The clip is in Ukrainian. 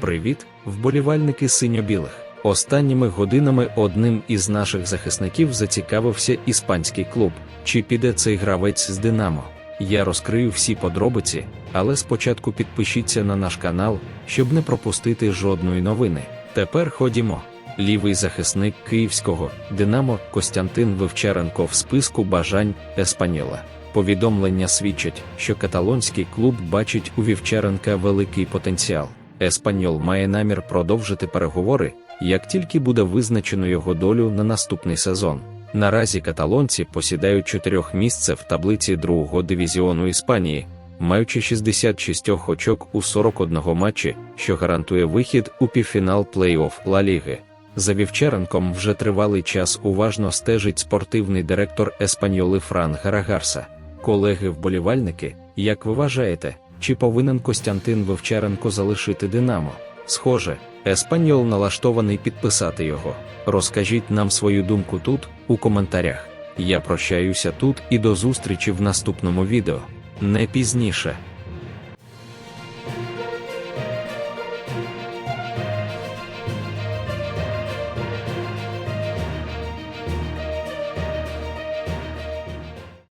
Привіт, вболівальники синьо-білих. Останніми годинами одним із наших захисників зацікавився іспанський клуб. Чи піде цей гравець з Динамо? Я розкрию всі подробиці, але спочатку підпишіться на наш канал, щоб не пропустити жодної новини. Тепер ходімо. Лівий захисник київського Динамо Костянтин Вивчаренко в списку бажань Еспаньола. Повідомлення свідчать, що каталонський клуб бачить у Вівчаренка великий потенціал. Еспаньол має намір продовжити переговори, як тільки буде визначено його долю на наступний сезон. Наразі каталонці посідають чотирьох місце в таблиці другого дивізіону Іспанії, маючи 66 очок у 41 матчі, що гарантує вихід у півфінал плей-офф Ла Ліги. За Вівчаренком вже тривалий час уважно стежить спортивний директор Еспаньоли Фран Гарагарса. Колеги-вболівальники, як ви вважаєте, чи повинен Костянтин Вивчаренко залишити Динамо? Схоже, Еспаньол налаштований підписати його. Розкажіть нам свою думку тут, у коментарях. Я прощаюся тут і до зустрічі в наступному відео. Не пізніше.